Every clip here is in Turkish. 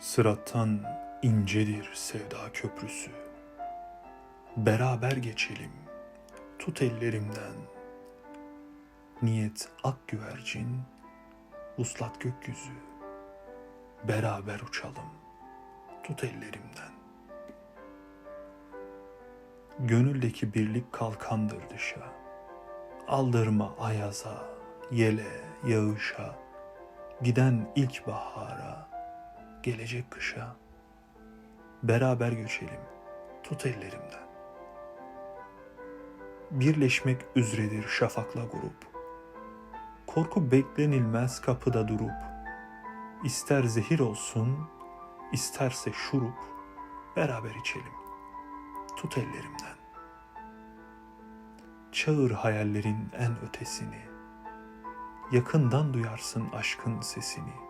Sırattan incedir sevda köprüsü. Beraber geçelim, tut ellerimden. Niyet ak güvercin, uslat gökyüzü. Beraber uçalım, tut ellerimden. Gönüldeki birlik kalkandır dışa. Aldırma ayaza, yele, yağışa. Giden ilk bahara, gelecek kışa. Beraber göçelim, tut ellerimden. Birleşmek üzredir şafakla grup. Korku beklenilmez kapıda durup. İster zehir olsun, isterse şurup. Beraber içelim, tut ellerimden. Çağır hayallerin en ötesini. Yakından duyarsın aşkın sesini.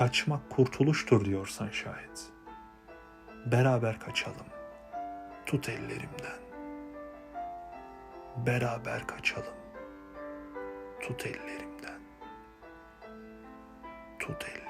Kaçmak kurtuluştur diyorsan şayet. Beraber kaçalım. Tut ellerimden. Beraber kaçalım. Tut ellerimden. Tut ellerimden.